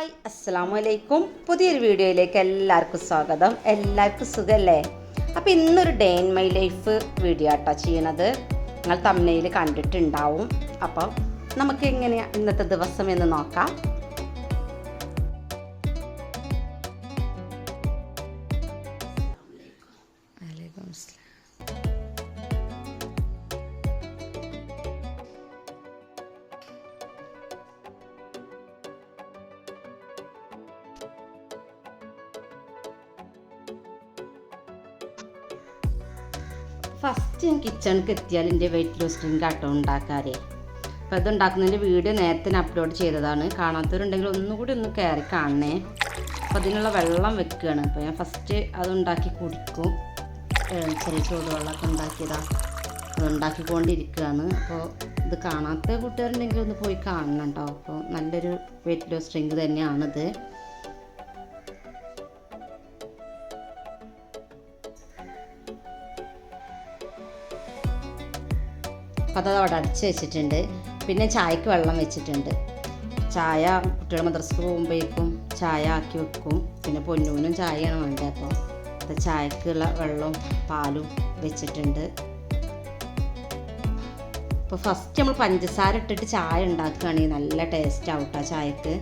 Hi അസ്സാം വലൈക്കും പുതിയൊരു വീഡിയോയിലേക്ക് എല്ലാവർക്കും സ്വാഗതം. എല്ലാവർക്കും സുഖമല്ലേ അപ്പോൾ ഇന്നൊരു day in my life video ആട്ടോ ചെയ്യണത്. നിങ്ങൾ തമ്മനയിൽ കണ്ടിട്ടുണ്ടാവും. അപ്പോൾ നമുക്ക് എങ്ങനെയാണ് ഇന്നത്തെ ദിവസം എന്ന് നോക്കാം. ഫസ്റ്റ് ഞാൻ കിച്ചണിക്ക് എത്തിയാൽ എന്റെ വെയിറ്റ് ലോസ് ഡ്രിങ്ക് ആട്ടോ ഉണ്ടാക്കാറേ അപ്പോൾ അത് ഉണ്ടാക്കുന്നതിന്റെ വീഡിയോ നേരത്തെ അപ്ലോഡ് ചെയ്തതാണ്. കാണാത്തവരുണ്ടെങ്കിൽ ഒന്നുകൂടി ഒന്ന് കയറി കാണണേ. അപ്പോൾ അതിനുള്ള വെള്ളം വെക്കുകയാണ്. അപ്പോൾ ഞാൻ ഫസ്റ്റ് അത് ഉണ്ടാക്കി കുടിക്കും. ചെറിയ ചൂടുവെള്ളമൊക്കെ ഉണ്ടാക്കിയതാ. അത് ഉണ്ടാക്കിക്കൊണ്ടിരിക്കുകയാണ്. അപ്പോൾ ഇത് കാണാത്ത കൂട്ടുകാരുണ്ടെങ്കിൽ ഒന്ന് പോയി കാണണം കേട്ടോ. അപ്പോൾ നല്ലൊരു വെയിറ്റ് ലോസ് ഡ്രിങ്ക് തന്നെയാണിത്. അപ്പോൾ അത് അവിടെ അടച്ച് വെച്ചിട്ടുണ്ട്. പിന്നെ ചായക്ക് വെള്ളം വെച്ചിട്ടുണ്ട്. ചായ കുട്ടികൾ മദ്രസക്ക് പോകുമ്പോഴേക്കും ചായ ആക്കി വെക്കും. പിന്നെ പൊന്നൂനും ചായയാണ് വേണ്ടത് അപ്പോൾ അപ്പോൾ ചായക്കുള്ള വെള്ളവും പാലും വെച്ചിട്ടുണ്ട്. അപ്പോൾ ഫസ്റ്റ് നമ്മൾ പഞ്ചസാര ഇട്ടിട്ട് ചായ ഉണ്ടാക്കുകയാണെങ്കിൽ നല്ല ടേസ്റ്റ് ആവും കേട്ടോ ചായക്ക്.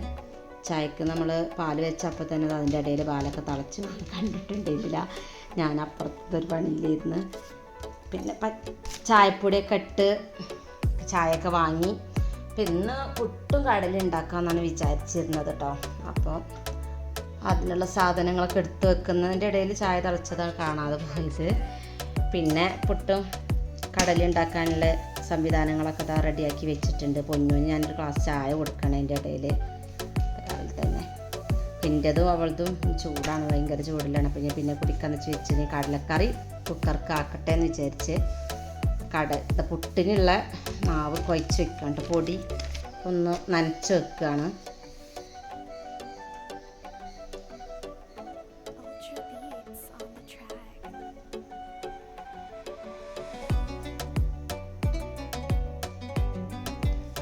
ചായക്ക് നമ്മൾ പാൽ വെച്ചപ്പോൾ തന്നെ അത് അതിന്റെ ഇടയിൽ പാലൊക്കെ തിളച്ച് കണ്ടിട്ടുണ്ടെങ്കിൽ ഞാൻ അപ്പുറത്തൊരു പണിയിലിരുന്ന് പിന്നെ ചായപ്പൊടിയൊക്കെ ഇട്ട് ചായയൊക്കെ വാങ്ങി. പിന്നെ പുട്ടും കടലും ഉണ്ടാക്കാമെന്നാണ് വിചാരിച്ചിരുന്നത് കേട്ടോ അപ്പോൾ അതിനുള്ള സാധനങ്ങളൊക്കെ എടുത്ത് വെക്കുന്നതിന്റെ ഇടയിൽ ചായ തിളച്ചതാണ് കാണാതെ പോയത്. പിന്നെ പുട്ടും കടല ഉണ്ടാക്കാനുള്ള സംവിധാനങ്ങളൊക്കെ ഇതാ റെഡിയാക്കി വെച്ചിട്ടുണ്ട്. പൊന്നുവിന് ഞാനൊരു ഗ്ലാസ് ചായ കൊടുക്കണതിന്റെ ഇടയിൽ. രാവിലെ തന്നെ. എന്റെതും അവളതും ചൂടാണ്. ഭയങ്കര ചൂടിലാണ്. അപ്പോൾ ഞാൻ പിന്നെ കുടിക്കാന്ന് വെച്ച് വെച്ചിന് കടലക്കറി കുക്കർക്ക് ആക്കട്ടെ എന്ന് വിചാരിച്ച് കട പുട്ടിനുള്ള മാവ് കുഴച്ച് വെക്കാണ്ട് പൊടി ഒന്ന് നനച്ച് വെക്കുകയാണ്.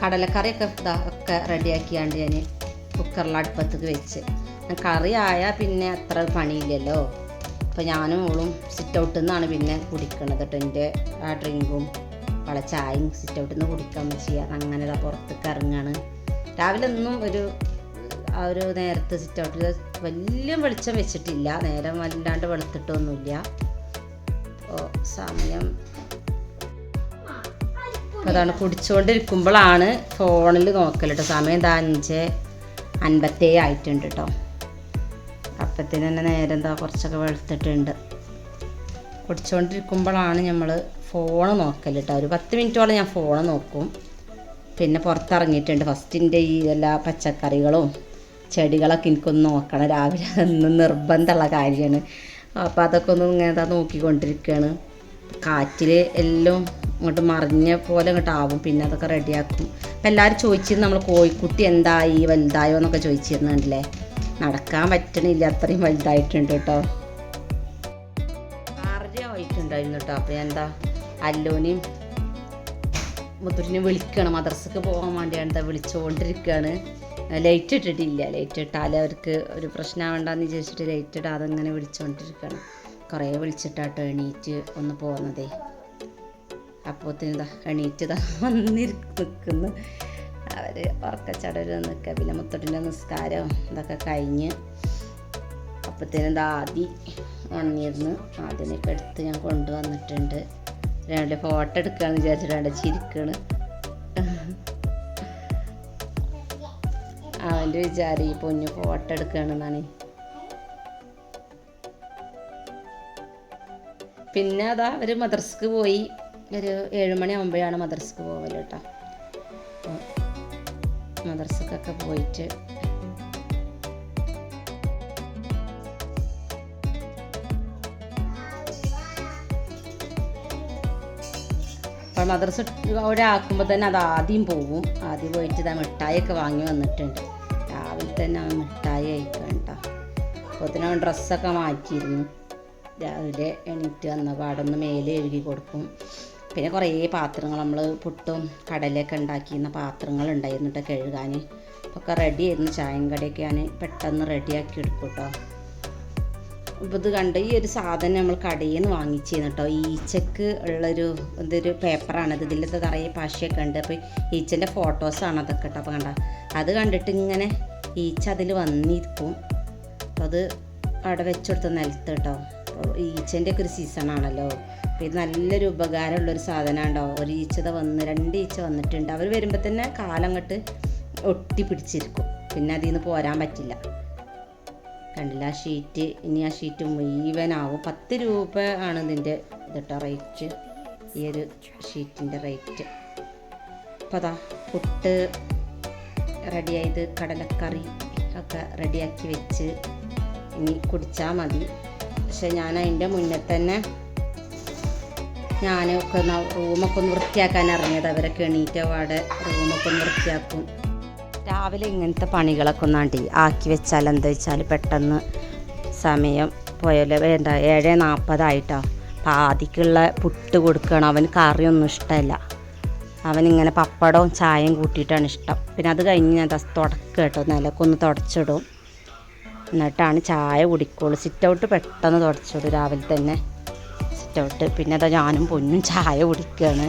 കടലക്കറിയൊക്കെ ഇതാ ഒക്കെ റെഡിയാക്കിയാണ്ട് ഞാൻ കുക്കറിൽ അടുപ്പത്തേക്ക് വെച്ച് കറി ആയാൽ പിന്നെ അത്ര പണിയില്ലല്ലോ അപ്പോൾ ഞാനും ഓളും സിറ്റ് ഔട്ടിൽ നിന്നാണ് പിന്നെ കുടിക്കണത് കേട്ടോ എന്റെ ആ ഡ്രിങ്കും വള ചായയും സിറ്റ് ഔട്ടിൽ നിന്ന് കുടിക്കാൻ ചെയ്യാം. അങ്ങനെ പുറത്തേക്ക് ഇറങ്ങാണ് രാവിലെ ഒന്നും ഒരു ആ ഒരു നേരത്തെ സിറ്റ് ഔട്ടിൽ വലിയ വെളിച്ചം വെച്ചിട്ടില്ല. നേരം വല്ലാണ്ട് വെളുത്തിട്ടൊന്നുമില്ല അപ്പോൾ സമയം അതാണ്. കുടിച്ചുകൊണ്ടിരിക്കുമ്പോഴാണ് ഫോണിൽ നോക്കൽ സമയം എന്താ അഞ്ച് അൻപത്തേഴ് ആയിട്ടുണ്ട് കേട്ടോ അപ്പത്തിന് തന്നെ നേരം എന്താ കുറച്ചൊക്കെ വെളുത്തിട്ടുണ്ട്. കുടിച്ചുകൊണ്ടിരിക്കുമ്പോഴാണ് നമ്മൾ ഫോൺ നോക്കൽ കേട്ടോ ഒരു പത്ത് മിനിറ്റോളം ഞാൻ ഫോൺ നോക്കും. പിന്നെ പുറത്തിറങ്ങിയിട്ടുണ്ട്. ഫസ്റ്റിന്റെ ഈ എല്ലാ പച്ചക്കറികളും ചെടികളൊക്കെ എനിക്കൊന്ന് നോക്കണം. രാവിലെ എന്നും നിർബന്ധമുള്ള കാര്യമാണ്. അപ്പോൾ അതൊക്കെ ഒന്ന് ഇങ്ങനെ നോക്കിക്കൊണ്ടിരിക്കുകയാണ് കാറ്റിൽ എല്ലാം ഇങ്ങോട്ട് മറിഞ്ഞ പോലെ ഇങ്ങോട്ട് ആവും. പിന്നെ അതൊക്കെ റെഡിയാക്കും അപ്പം എല്ലാവരും ചോദിച്ചിരുന്നു നമ്മൾ കോഴിക്കുട്ടി എന്തായി വലുതായോ എന്നൊക്കെ ചോദിച്ചിരുന്നുണ്ടല്ലേ? നടക്കാൻ പറ്റണില്ല. അത്രയും വലുതായിട്ടുണ്ട് കേട്ടോ. ആറര ആയിട്ടുണ്ടായിരുന്നു കേട്ടോ. അപ്പോൾ എന്താ അല്ലോനെയും മുത്തൂരിനെ വിളിക്കണം. മദ്രസക്ക് പോകാൻ വേണ്ടിയാണ് എന്താ വിളിച്ചുകൊണ്ടിരിക്കുകയാണ് ലൈറ്റ് ഇട്ടിട്ടില്ല. ലൈറ്റ് ഇട്ടാൽ അവർക്ക് ഒരു പ്രശ്നമാവണ്ടെന്ന് വിചാരിച്ചിട്ട് ലൈറ്റ് ഇടാതെ അങ്ങനെ വിളിച്ചുകൊണ്ടിരിക്കുകയാണ് കുറേ വിളിച്ചിട്ടാട്ടോ എണീറ്റ് ഒന്ന് പോകുന്നതേ അപ്പോത്തിന് എണീറ്റ് വന്നിരിക്കുന്നു അവർ ഉറക്കച്ചടൽ നിൽക്കുക പിന്നെ മുത്തട്ടിന്റെ നിസ്കാരം ഇതൊക്കെ കഴിഞ്ഞ് അപ്പത്തേനും ആദി ഉണങ്ങിയിരുന്നു അതിനൊക്കെ എടുത്ത് ഞാൻ കൊണ്ടുവന്നിട്ടുണ്ട്. രണ്ട് ഫോട്ടോ എടുക്കാന്ന് വിചാരിച്ചിട്ട് രണ്ട് ചിരിക്കണ്. അവന്റെ വിചാരം ഈ പൊന്നു ഫോട്ടോ എടുക്കുകയാണെന്നാണ് പിന്നെ അതാ അവർ മദർസ്ക്ക് പോയി. ഒരു ഏഴുമണി ആകുമ്പോഴാണ് പോകൽ കേട്ടോ. അപ്പോൾ മദ്രസക്കൊക്കെ പോയിട്ട്. അപ്പോൾ മദർസ് ഒരാക്കുമ്പോൾ തന്നെ അത് ആദ്യം പോവും. ആദ്യം പോയിട്ട് ഇതാ മിഠായിയൊക്കെ വാങ്ങി വന്നിട്ടുണ്ട്. രാവിലെ തന്നെ മിഠായി കഴിക്കണം കേട്ടോ അപ്പോൾ അതിനവൻ ഡ്രസ്സൊക്കെ മാറ്റിയിരുന്നു. രാവിലെ എണീറ്റ് വന്ന പാടൊന്ന് മേലെ എഴുകി കൊടുക്കും. പിന്നെ കുറേ പാത്രങ്ങൾ നമ്മൾ പുട്ടും കടലയൊക്കെ ഉണ്ടാക്കിയിരുന്ന പാത്രങ്ങൾ ഉണ്ടായിരുന്നു കേട്ടോ കഴുകാൻ. ഒക്കെ റെഡി ആയിരുന്നു. ചായം കടിയൊക്കെ ഞാൻ പെട്ടെന്ന് റെഡിയാക്കി എടുക്കും കേട്ടോ. അപ്പോൾ ഇത് കണ്ട് ഈ ഒരു സാധനം നമ്മൾ കടയിൽ നിന്ന് വാങ്ങിച്ചിരുന്നു കേട്ടോ. ഈച്ചക്ക് ഉള്ളൊരു ഇതൊരു പേപ്പറാണ് ഇത് ഇതിലത്തെ നിറയെ പശയൊക്കെ ഉണ്ട്. അപ്പോൾ ഈച്ചന്റെ ഫോട്ടോസാണ് അതൊക്കെ കേട്ടോ. അപ്പോൾ കണ്ട? അത് കണ്ടിട്ട് ഇങ്ങനെ ഈച്ച അതിൽ വന്നിരിക്കും. അപ്പോൾ അത് അവിടെ വെച്ചെടുത്ത് നിലത്ത് കേട്ടോ. അപ്പോൾ ഈച്ചന്റെ ഒക്കെ ഒരു സീസണാണല്ലോ. അപ്പോൾ ഇത് നല്ലൊരു ഉപകാരമുള്ളൊരു സാധനമാണ് ഉണ്ടാവും ഒരു ഈച്ചത വന്ന് രണ്ട് ഈച്ച വന്നിട്ടുണ്ട്. അവർ വരുമ്പോൾ തന്നെ കാലം അങ്ങോട്ട് ഒട്ടി പിടിച്ചിരിക്കും പിന്നെ അതിൽ നിന്ന് പോരാൻ പറ്റില്ല. കണ്ടില്ല ആ ഷീറ്റ് ഇനി ആ ഷീറ്റ് മുഴുവനാവും. പത്ത് രൂപ ആണ് ഇതിന്റെ ഇതിട്ടോ റേറ്റ്. ഈ ഒരു ഷീറ്റിന്റെ റേറ്റ്. അപ്പോൾ അതാ പുട്ട് റെഡിയായത് കടലക്കറി ഒക്കെ റെഡിയാക്കി വെച്ച് ഇനി കുടിച്ചാൽ മതി. പക്ഷെ ഞാൻ അതിന്റെ മുന്നേ തന്നെ ഞാൻ ഒക്കെ റൂമൊക്കെ ഒന്ന് വൃത്തിയാക്കാൻ ഇറങ്ങിയത്. അവരൊക്കെ എണീറ്റ പാടെ റൂമൊക്കെ ഒന്ന് വൃത്തിയാക്കും. രാവിലെ ഇങ്ങനത്തെ പണികളൊക്കെ ഒന്നാണ്ടി ആക്കി വെച്ചാൽ എന്താ വെച്ചാൽ പെട്ടെന്ന് സമയം പോയാലോ വേണ്ട. ഏഴ് നാൽപ്പതായിട്ടോ. പാതിക്കുള്ള പുട്ട് കൊടുക്കണം. അവന് കറിയൊന്നും ഇഷ്ടമല്ല. അവനിങ്ങനെ പപ്പടവും ചായയും കൂട്ടിയിട്ടാണ് ഇഷ്ടം. പിന്നെ അത് കഴിഞ്ഞ് ഞാൻ തുടക്കം കേട്ടോ. നിലക്കൊന്ന് തുടച്ചിടും. എന്നിട്ടാണ് ചായ കുടിക്കുള്ളൂ. സിറ്റ് ഔട്ട് പെട്ടെന്ന് തുടച്ചോളൂ രാവിലെ തന്നെ. സിറ്റ് ഔട്ട് പിന്നെ അതാ ഞാനും പൊന്നും ചായ കുടിക്കുകയാണ്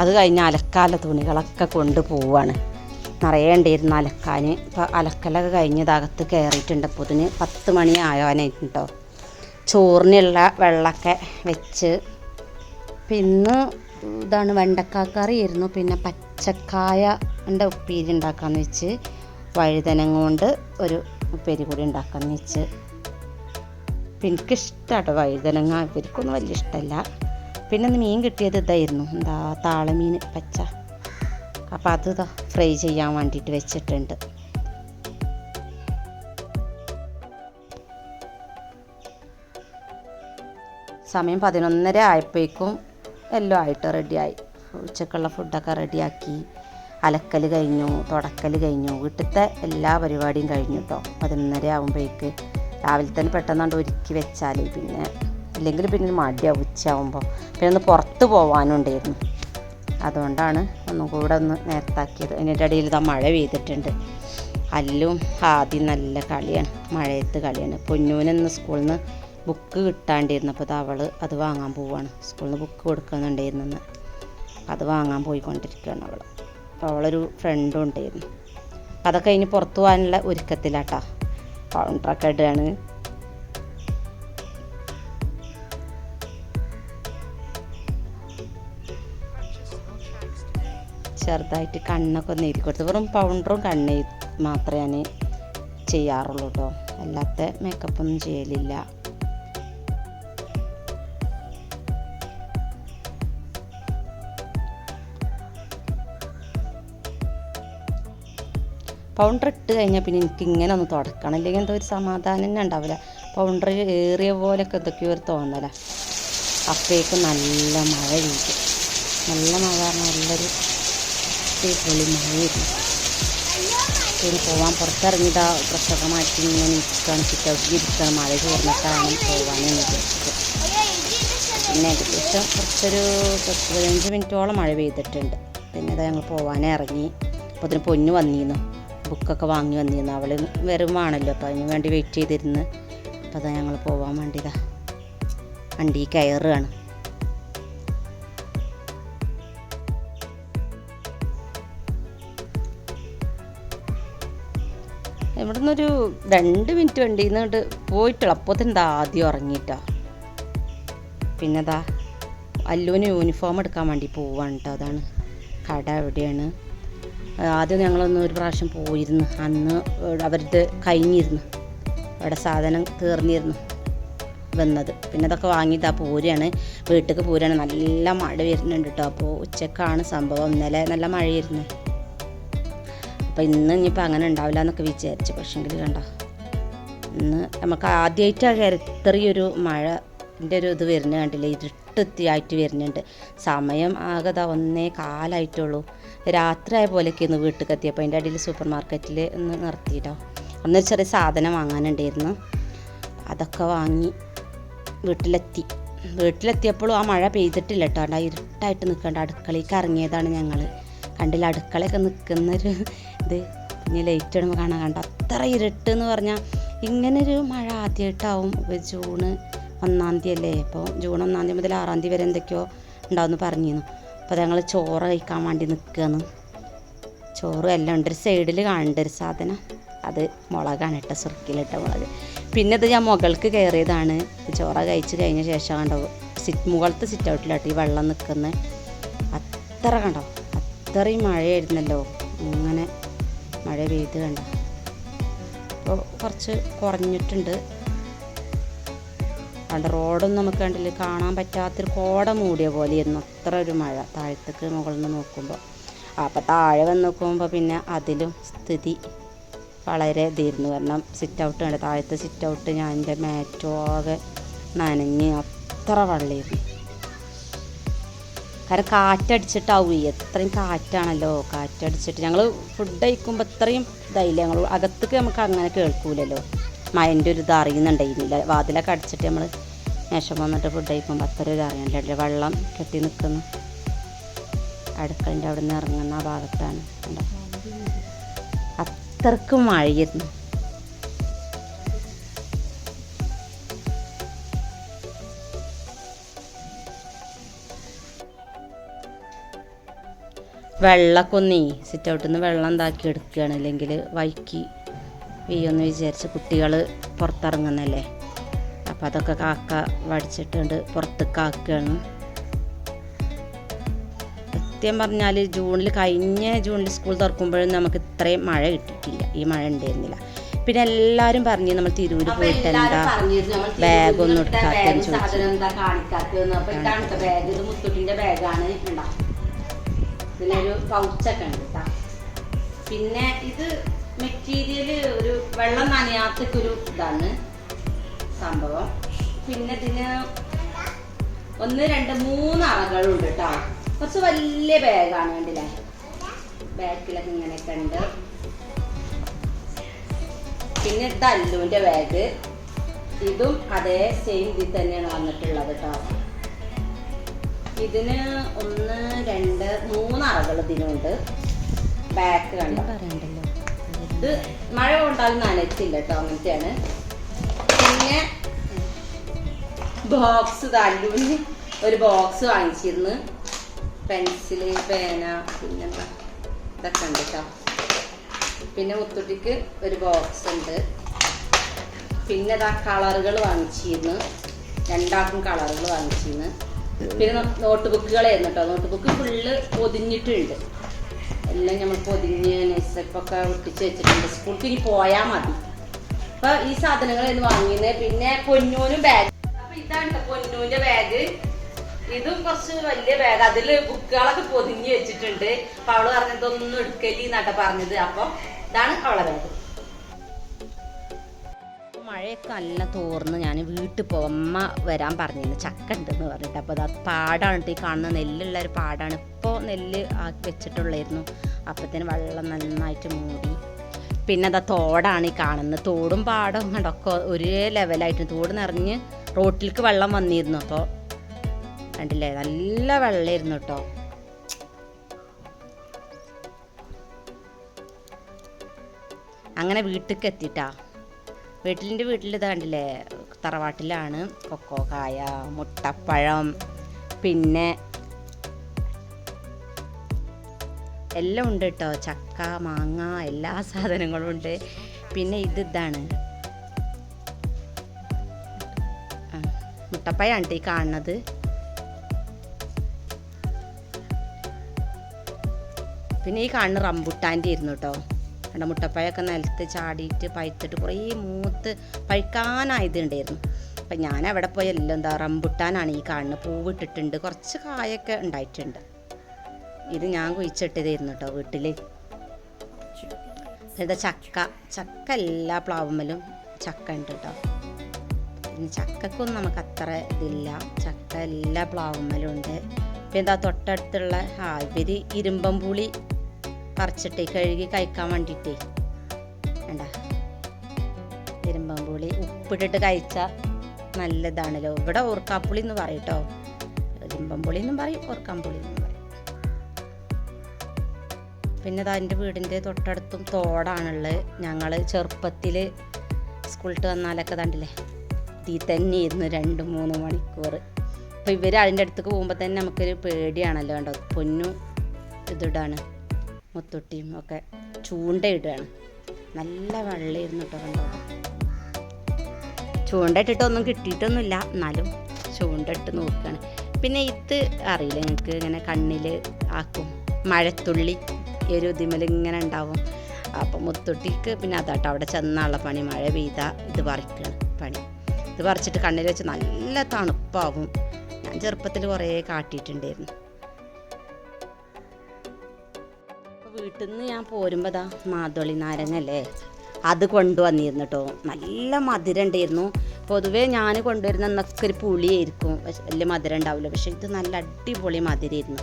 അത് കഴിഞ്ഞ് അലക്കാല തുണികളൊക്കെ കൊണ്ട് പോവാണ്. നിറയെ ഉണ്ടായിരുന്നു അലക്കാൻ ഇപ്പോൾ അലക്കലൊക്കെ കഴിഞ്ഞ് കയറിയിട്ടുണ്ട് അപ്പോൾ ഇതിന് പത്ത് മണി ആയോനായിട്ടുണ്ടോ ചോറിനുള്ള വെള്ളമൊക്കെ വെച്ച്. പിന്നെ ഇതാണ് വെണ്ടക്കാക്കറിയായിരുന്നു. പിന്നെ പച്ചക്കായ എന്റെ ഉപ്പേരി ഉണ്ടാക്കാമെന്ന് വെച്ച്. വഴുതനങ്ങ കൊണ്ട് ഒരു ഉപ്പേരി കൂടി ഉണ്ടാക്കാമെന്ന് വെച്ച്. എനിക്കിഷ്ടമാണ് വഴുതനങ്ങ. ഇവർക്കൊന്നും വലിയ ഇഷ്ടമല്ല പിന്നെ മീൻ കിട്ടിയത് ഇതായിരുന്നു. എന്താ താളമീൻ പച്ച. അപ്പോൾ അത് ഫ്രൈ ചെയ്യാൻ വേണ്ടിയിട്ട് വെച്ചിട്ടുണ്ട്. സമയം പതിനൊന്നര ആയപ്പോഴേക്കും എല്ലാം ആയിട്ട് റെഡിയായി. ഉച്ചക്കുള്ള ഫുഡൊക്കെ റെഡിയാക്കി. അലക്കൽ കഴിഞ്ഞു തുടക്കൽ കഴിഞ്ഞു. വീട്ടിലത്തെ എല്ലാ പരിപാടിയും കഴിഞ്ഞു കേട്ടോ പതിനൊന്നര ആകുമ്പോഴേക്ക് രാവിലെ തന്നെ പെട്ടെന്നാണ്ട് ഒരുക്കി വെച്ചാൽ പിന്നെ ഇല്ലെങ്കിൽ പിന്നെ മടിയാവും ഉച്ചയാകുമ്പോൾ പിന്നെ ഒന്ന് പുറത്ത് പോകാനുണ്ടായിരുന്നു അതുകൊണ്ടാണ് ഒന്നും കൂടെ ഒന്ന് നേരത്താക്കിയത്. അതിന്റെ ഇടയിൽ ഇതാ മഴ പെയ്തിട്ടുണ്ട്. അല്ലും ആദ്യം നല്ല കളിയാണ്. മഴയത്ത് കളിയാണ്. പൊന്നൂനെന്ന് സ്കൂളിൽ നിന്ന് ബുക്ക് കിട്ടാണ്ടിരുന്നു അപ്പോൾ അവൾ അത് വാങ്ങാൻ പോവാണ്. സ്കൂളിൽ നിന്ന് ബുക്ക് കൊടുക്കുന്നുണ്ടായിരുന്നു അത് വാങ്ങാൻ പോയിക്കൊണ്ടിരിക്കുകയാണ് അവൾ അപ്പോൾ അവളൊരു ഫ്രണ്ടും ഉണ്ടായിരുന്നു. അതൊക്കെ കഴിഞ്ഞ് പുറത്ത് പോകാനുള്ള ഒരുക്കത്തിലാട്ടാ. കൗണ്ടറൊക്കെ ഇടുകയാണ് ചെറുതായിട്ട് കണ്ണൊക്കെ ഒന്ന് എഴുതി കൊടുത്തു. വെറും പൗണ്ടറും കണ്ണ് മാത്രമേ ഞാൻ ചെയ്യാറുള്ളൂ കേട്ടോ അല്ലാത്ത മേക്കപ്പൊന്നും ചെയ്യലില്ല. പൗഡർ ഇട്ട് കഴിഞ്ഞാൽ പിന്നെ എനിക്ക് ഇങ്ങനെ ഒന്ന് തുടക്കണം. അല്ലെങ്കിൽ എന്തോ ഒരു സമാധാനം തന്നെ ഉണ്ടാവില്ല. പൗഡർ ഏറിയ പോലെയൊക്കെ എന്തൊക്കെയോ ഒരു തോന്നല. അപ്പോഴേക്കും നല്ല മഴ വീട്ടു നല്ല മഴ പറഞ്ഞാൽ നല്ലൊരു പൊളി മഴയായിരുന്നു പിന്നെ പോവാൻ പുറത്തിറങ്ങിയതാ ഡ്രസ്സൊക്കെ മാറ്റി ഇങ്ങനെ ഇരിക്കുകയാണ് സിറ്റൗട്ടിൽ ഇരിക്കുകയാണ് മഴ ചോർന്നിട്ടാണ് പോകാൻ എനിക്ക് പിന്നെ ഏകദേശം കുറച്ചൊരു പത്ത് പതിനഞ്ച് മിനിറ്റോളം മഴ പെയ്തിട്ടുണ്ട്. പിന്നെ ഞങ്ങൾ പോകാനേ ഇറങ്ങി. അപ്പോൾ അതിന് പൊന്നു വന്നിരുന്നു. ബുക്കൊക്കെ വാങ്ങി വന്നിരുന്നു. അവൾ വരുവാണല്ലോ അപ്പോൾ അതിന് വേണ്ടി വെയിറ്റ് ചെയ്തിരുന്ന്. അപ്പോൾ അതാ ഞങ്ങൾ പോകാൻ വേണ്ടിയതാ വണ്ടി കയറുകയാണ്. ഇവിടെ നിന്നൊരു രണ്ട് മിനിറ്റ് വണ്ടി നിന്ന് പോയിട്ടുള്ള. അപ്പോൾ തന്നെ ആദ്യം ഇറങ്ങിയിട്ടാ പിന്നെ ദാ അല്ലുവിന് യൂണിഫോം എടുക്കാൻ വേണ്ടി പോവാണ് കേട്ടോ അതാണ് കട എവിടെയാണ് ആദ്യം ഞങ്ങളൊന്ന് ഒരു പ്രാവശ്യം പോയിരുന്നു. അന്ന് അവരുടെ കഴിഞ്ഞിരുന്നു. അവിടെ സാധനം തീർന്നിരുന്നു വന്നത്. പിന്നെ അതൊക്കെ വാങ്ങിയിട്ട് ആ പൂരാണ് വീട്ടിലേക്ക് പൂരാണ് നല്ല മഴ വരുന്നുണ്ട് കേട്ടോ അപ്പോൾ ഉച്ചക്കാണ് സംഭവം. ഇന്നലെ നല്ല മഴയായിരുന്നു. അപ്പോൾ ഇന്ന് ഇനിയിപ്പോൾ അങ്ങനെ ഉണ്ടാവില്ല എന്നൊക്കെ വിചാരിച്ചു. പക്ഷെങ്കിൽ കണ്ട. ഇന്ന് നമുക്ക് ആദ്യമായിട്ടാണ് ഇത്രയൊരു മഴന്റെ ഒരു ഇത് വരുന്നത് കണ്ടില്ല? ഇരുട്ടെത്തിയായിട്ട് വരുന്നുണ്ട്. സമയം ആകെ ദാ ഒന്നേ കാലായിട്ടുള്ളൂ. രാത്രി ആയ പോലെയൊക്കെ ഇന്ന് വീട്ടിൽ എത്തിയപ്പോൾ അതിന്റെ അടിയിൽ സൂപ്പർ മാർക്കറ്റിൽ ഒന്ന് നിർത്തിയിട്ടോ. അന്നൊരു ചെറിയ സാധനം വാങ്ങാനുണ്ടായിരുന്നു. അതൊക്കെ വാങ്ങി വീട്ടിലെത്തി. വീട്ടിലെത്തിയപ്പോഴും ആ മഴ പെയ്തിട്ടില്ല കേട്ടോ. അവിടെ ഇരുട്ടായിട്ട് നിൽക്കേണ്ട. അടുക്കളയ്ക്ക് ഇറങ്ങിയതാണ് ഞങ്ങൾ കണ്ടില്ല? അടുക്കളയൊക്കെ നിൽക്കുന്നൊരു ഇത്. പിന്നെ ലൈറ്റ് ഇടുമ്പോൾ കാണാൻ കണ്ടോ? അത്ര ഇരുട്ട് എന്ന് പറഞ്ഞാൽ ഇങ്ങനൊരു മഴ ആദ്യമായിട്ടാവും ജൂണ് ഒന്നാം തീയതി അല്ലേ? അപ്പോൾ ജൂൺ ഒന്നാം തീയതി മുതൽ ആറാം തീയതി വരെ എന്തൊക്കെയോ ഉണ്ടാവുമെന്ന് പറഞ്ഞിരുന്നു. അപ്പോൾ ഞങ്ങൾ ചോറ് കഴിക്കാൻ വേണ്ടി നിൽക്കുകയാണ്. ചോറ് എല്ലാം ഉണ്ട്. ഒരു സൈഡിൽ കാണേണ്ട ഒരു സാധനം. അത് മുളകാണ് കേട്ടോ സുർക്കിലിട്ട മുളക്. പിന്നെ ഇത് ഞാൻ മുകൾക്ക് കയറിയതാണ്. ചോറ കഴിച്ച് കഴിഞ്ഞ ശേഷം കണ്ടോ സിറ്റ് മുകളത്തെ സിറ്റ് ഔട്ടിലാട്ട് ഈ വെള്ളം നിൽക്കുന്നത് അത്ര കണ്ടോ അത്രയും മഴയായിരുന്നല്ലോ. ഇങ്ങനെ മഴ പെയ്ത് കണ്ടോ. അപ്പോൾ കുറച്ച് കുറഞ്ഞിട്ടുണ്ട്. കണ്ട റോഡൊന്നും നമുക്ക് കണ്ടില്ല കാണാൻ പറ്റാത്തൊരു കോട മൂടിയ പോലെയായിരുന്നു അത്ര ഒരു മഴ താഴത്തേക്ക് മുകളിൽ നിന്ന് നോക്കുമ്പോൾ അപ്പോൾ താഴെ വന്ന് നോക്കുമ്പോൾ പിന്നെ അതിലും സ്ഥിതി വളരെ ഇതായിരുന്നു. കാരണം സിറ്റ് ഔട്ട് കണ്ട് താഴത്തെ സിറ്റ് ഔട്ട് ഞാൻ എന്റെ മാറ്റോകെ നനഞ്ഞ് അത്ര വെള്ളമായിരുന്നു കാരണം കാറ്റടിച്ചിട്ടാവും എത്രയും കാറ്റാണല്ലോ കാറ്റടിച്ചിട്ട്. ഞങ്ങൾ ഫുഡ് കഴിക്കുമ്പോൾ ഇത്രയും ഇതായില്ല? ഞങ്ങൾ അകത്തേക്ക് നമുക്ക് അങ്ങനെ കേൾക്കൂലല്ലോ. മഴന്റെ ഒരു ഇത് അറിയുന്നുണ്ടായിരുന്നില്ല. വാതിലൊക്കെ അടിച്ചിട്ട് നമ്മൾ മേശം വന്നിട്ട് ഫുഡ് കഴിക്കുമ്പോൾ അത്ര ഒരു അറിയാനില്ല വെള്ളം കെട്ടി നിൽക്കുന്നു അടുക്കളന്റെ അവിടെ നിന്ന് ഇറങ്ങുന്ന ആ ഭാഗത്താണ്. കണ്ടോ? അത്രക്കും മഴയായിരുന്നു. വെള്ളമൊക്കെ സിറ്റ് ഔട്ടിൽ നിന്ന് വെള്ളം എന്താക്കി എടുക്കുകയാണ് അല്ലെങ്കിൽ വൈക്കി വീയൊന്ന് വിചാരിച്ച് കുട്ടികൾ പുറത്തിറങ്ങുന്നല്ലേ അപ്പം അതൊക്കെ കാക്ക വടിച്ചിട്ടുണ്ട് പുറത്ത് കാക്കുകയാണ്. സത്യം പറഞ്ഞാൽ ജൂണിൽ കഴിഞ്ഞ ജൂണിൽ സ്കൂൾ തുറക്കുമ്പോഴും നമുക്ക് ഇത്രയും മഴ കിട്ടിയിട്ടില്ല. ഈ മഴ ഉണ്ടായിരുന്നില്ല. പിന്നെ എല്ലാവരും പറഞ്ഞു നമ്മൾ തിരൂര് പോയിട്ട് എന്താ ബാഗ് ഒന്നും എടുക്കാത്തതെന്ന് ചോദിച്ചു. ഉണ്ടാ പൗച്ചൊക്കെ പിന്നെ ഇത് മെറ്റീരിയൽ ഒരു വെള്ളം നനയാത്തൊരു ഇതാണ് സംഭവം. പിന്നെ ഇതിന് ഒന്ന് രണ്ട് മൂന്ന് അറകളുണ്ട് കേട്ടോ കുറച്ച് വലിയ ബാഗാണ് കണ്ടില്ലേ? ബാഗിലൊക്കെ ഇങ്ങനെയൊക്കെ ഉണ്ട്. പിന്നെ ഇത് അല്ലുവിന്റെ ബാഗ്. ഇതും അതേ സെയിം ഇതിൽ തന്നെയാണ് വന്നിട്ടുള്ളത് കേട്ടോ ഇതിന് ഒന്ന് രണ്ട് മൂന്ന് അറകൾ ഇതിനുണ്ട്. ബാക്ക് കണ്ടോ? പറയണ്ടല്ലോ. ഇത് മഴ കൊണ്ടാലും നനച്ചില്ല കേട്ടോ അങ്ങനത്തെയാണ്. പിന്നെ ബോക്സ് തല്ലുവിന് ഒരു ബോക്സ് വാങ്ങിച്ചിരുന്നു. പെൻസിൽ പേന പിന്നെന്താ ഇതൊക്കെ ഉണ്ട് കേട്ടോ പിന്നെ മുത്തുട്ടിക്ക് ഒരു ബോക്സ് ഉണ്ട്. പിന്നെ ഇതാ കളറുകൾ വാങ്ങിച്ചിരുന്നു. രണ്ടാൾക്കും കളറുകൾ വാങ്ങിച്ചിരുന്നു. പിന്നെ നോട്ട് ബുക്കുകളായിരുന്നു കേട്ടോ നോട്ട് ബുക്ക് ഫുള്ള് പൊതിഞ്ഞിട്ടുണ്ട്. എല്ലാം നമ്മൾ പൊതിഞ്ഞ് നെസപ്പൊക്കെ ഒട്ടിച്ച് വെച്ചിട്ടുണ്ട്. സ്കൂൾക്ക് ഇനി പോയാൽ മതി. അപ്പൊ ഈ സാധനങ്ങൾ ഇന്ന് വാങ്ങിയത് പിന്നെ പൊന്നൂനും ബാഗ് അപ്പൊ ഇതാണ് പൊന്നൂന്റെ ബാഗ് ഇതും കുറച്ച് വലിയ ബാഗ് അതിൽ ബുക്കുകളൊക്കെ പൊതിഞ്ഞ് വെച്ചിട്ടുണ്ട്. അപ്പൊ അവൾ പറഞ്ഞതൊന്നും എടുക്കലി എന്നാട്ട പറഞ്ഞത്. അപ്പൊ ഇതാണ് അവളെ ബാഗ് മഴയൊക്കെ നല്ല തോർന്ന് ഞാൻ വീട്ടിൽ പോകും അമ്മ വരാൻ പറഞ്ഞിരുന്നു. ചക്ക ഉണ്ടെന്ന് പറഞ്ഞിട്ട്. അപ്പോൾ അത് പാടാണ് ഈ കാണുന്ന നെല്ലുള്ള ഒരു പാടാണ്. ഇപ്പോൾ നെല്ല് ആക്കി വെച്ചിട്ടുള്ളായിരുന്നു. അപ്പത്തേന് വെള്ളം നന്നായിട്ട് മൂടി. പിന്നെ അതാ തോടാണ് ഈ കാണുന്നത്. തോടും പാടും കണ്ടൊക്കെ ഒരേ ലെവലായിട്ട് തോട് നിറഞ്ഞ് റോട്ടിലേക്ക് വെള്ളം വന്നിരുന്നു. അപ്പോൾ കണ്ടില്ലേ? നല്ല വെള്ളമായിരുന്നു കേട്ടോ. അങ്ങനെ വീട്ടിലേക്ക് എത്തിട്ടാ. വീട്ടിലിന്റെ വീട്ടിൽ ഇതാണ്ടില്ലേ തറവാട്ടിലാണ്. കൊക്കോ കായ മുട്ടപ്പഴം പിന്നെ എല്ലാം ഉണ്ട് കേട്ടോ ചക്ക മാങ്ങ എല്ലാ സാധനങ്ങളും ഉണ്ട്. പിന്നെ ഇത് ഇതാണ്. ട്ടോ ഈ കാണുന്നത്. പിന്നെ ഈ കാണുന്ന റംബുട്ടാന്റെ ഇരുന്നു കേട്ടോ കണ്ട മുട്ടപ്പഴമൊക്കെ നിലത്ത് ചാടിയിട്ട് പഴുത്തിട്ട് കുറേ മൂത്ത് പഴുക്കാനായതുണ്ടായിരുന്നു. അപ്പം ഞാൻ അവിടെ പോയി എല്ലാം എന്താ റംബുട്ടാനാണ് ഈ കാണുന്ന. പൂവിട്ടിട്ടുണ്ട് കുറച്ച് കായൊക്കെ ഉണ്ടായിട്ടുണ്ട്. ഇത് ഞാൻ കുഴിച്ചിട്ടതായിരുന്നു കേട്ടോ വീട്ടിൽ ഇതാ ചക്ക? ചക്ക എല്ലാ പ്ലാവുമ്മലും ചക്ക ഉണ്ട് കേട്ടോ പിന്നെ ചക്കക്കൊന്നും നമുക്ക് അത്ര ഇതില്ല. ചക്ക എല്ലാ പ്ലാവുമ്മലും ഉണ്ട്. പിന്നെ എന്താ തൊട്ടടുത്തുള്ള ആ ഇവർ ഇരുമ്പം പുളി പറിച്ചിട്ടേ കഴുകി കഴിക്കാൻ വേണ്ടിയിട്ട്. വേണ്ട ഇരുമ്പമ്പുളി ഉപ്പിട്ടിട്ട് കഴിച്ചാൽ നല്ലതാണല്ലോ. ഇവിടെ ഓർക്കാപ്പുളി എന്ന് പറയും കേട്ടോ ഇരുമ്പമ്പുളി എന്നും പറയും ഓർക്കാമ്പുളി എന്നും പറയും. പിന്നെ ദാ എന്റെ വീടിന്റെ തൊട്ടടുത്തും തോടാണുള്ളത് ഞങ്ങൾ ചെറുപ്പത്തിൽ സ്കൂളിട്ട് വന്നാലൊക്കെ കണ്ടില്ലേ? തീ തന്നെ ഇരുന്ന് രണ്ട് മൂന്ന് മണിക്കൂർ. അപ്പോൾ ഇവർ അതിന്റെ അടുത്തേക്ക് പോകുമ്പോൾ തന്നെ നമുക്കൊരു പേടിയാണല്ലോ കണ്ടോ? പൊന്നു ഇതിടാണ് മുത്തുട്ടിയും ഒക്കെ ചൂണ്ടയിടുകയാണ്. നല്ല വെള്ളമായിരുന്നു കേട്ടോ കണ്ടോ? ചൂണ്ട ഇട്ടിട്ടൊന്നും കിട്ടിയിട്ടൊന്നുമില്ല എന്നാലും ചൂണ്ട ഇട്ട് നോക്കുകയാണ്. പിന്നെ ഇത് അറിയില്ല നിങ്ങൾക്ക് ഇങ്ങനെ കണ്ണിൽ ആക്കും? മഴത്തുള്ളി ഒരു ഇതിമൽ ഇങ്ങനെ ഉണ്ടാവും. അപ്പം മുത്തൊട്ടിക്ക് പിന്നെ അതാട്ടോ അവിടെ ചെന്നുള്ള പണി മഴ പെയ്ത ഇത് പറിക്കുകയാണ് പണി. ഇത് പറിച്ചിട്ട് കണ്ണിൽ വെച്ച് നല്ല തണുപ്പാവും. ഞാൻ ചെറുപ്പത്തിൽ കുറേ കാട്ടിയിട്ടുണ്ടായിരുന്നു. വീട്ടിൽ നിന്ന് ഞാൻ പോരുമ്പോൾ ദാ മാതളി നാരങ്ങല്ലേ? അത് കൊണ്ടുവന്നിരുന്നു കേട്ടോ നല്ല മധുരം ഉണ്ടായിരുന്നു. പൊതുവേ ഞാൻ കൊണ്ടുവരുന്ന എന്നൊക്കെ ഒരു പുളിയായിരിക്കും. വലിയ മധുരം ഉണ്ടാവില്ല. പക്ഷെ ഇത് നല്ല അടിപൊളി മധുരമായിരുന്നു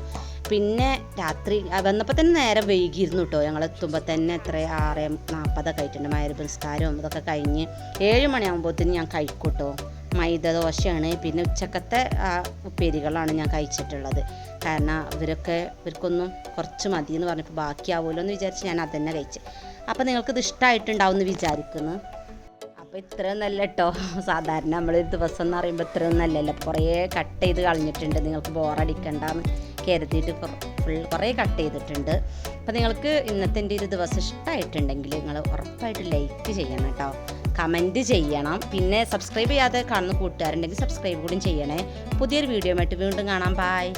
പിന്നെ രാത്രി വന്നപ്പോൾ തന്നെ നേരെ വൈകിയിരുന്നു കേട്ടോ ഞങ്ങൾ എത്തുമ്പോൾ തന്നെ എത്ര ആറ് നാൽപ്പതൊക്കെ ആയിട്ടുണ്ട്. മയർ പുരസ്കാരവും ഇതൊക്കെ കഴിഞ്ഞ് ഏഴ് മണിയാകുമ്പോഴത്തേന് ഞാൻ കഴിക്കും കേട്ടോ മൈദ ദോശയാണ്. പിന്നെ ഉച്ചക്കത്തെ ഉപ്പേരികളാണ് ഞാൻ കഴിച്ചിട്ടുള്ളത്. കാരണം ഇവരൊക്കെ ഇവർക്കൊന്നും കുറച്ച് മതി എന്ന് പറഞ്ഞപ്പോൾ ബാക്കിയാവുമല്ലോ എന്ന് വിചാരിച്ച് ഞാൻ അത് തന്നെ കഴിച്ചു. അപ്പോൾ നിങ്ങൾക്കിത് ഇഷ്ടമായിട്ടുണ്ടാവും എന്ന് വിചാരിക്കുന്നു. അപ്പോൾ ഇത്രയൊന്നല്ല കേട്ടോ സാധാരണ നമ്മൾ ദിവസം എന്ന് പറയുമ്പോൾ ഇത്രയൊന്നല്ലല്ലോ കുറേ കട്ട് ചെയ്ത് കളഞ്ഞിട്ടുണ്ട്. നിങ്ങൾക്ക് ബോറടിക്കണ്ടെന്ന് കരുതിയിട്ട് ഫുൾ കുറേ കട്ട് ചെയ്തിട്ടുണ്ട്. അപ്പോൾ നിങ്ങൾക്ക് ഇന്നത്തെ ഒരു ദിവസം ഇഷ്ടമായിട്ടുണ്ടെങ്കിൽ നിങ്ങൾ ഉറപ്പായിട്ട് ലൈക്ക് ചെയ്യണം കേട്ടോ കമന്റ് ചെയ്യണം. പിന്നെ സബ്സ്ക്രൈബ് ചെയ്യാതെ കാണുന്ന കൂട്ടുകാരുണ്ടെങ്കിൽ സബ്സ്ക്രൈബ് കൂടി ചെയ്യണേ. പുതിയൊരു വീഡിയോ ആയിട്ട് വീണ്ടും കാണാം. ബായ്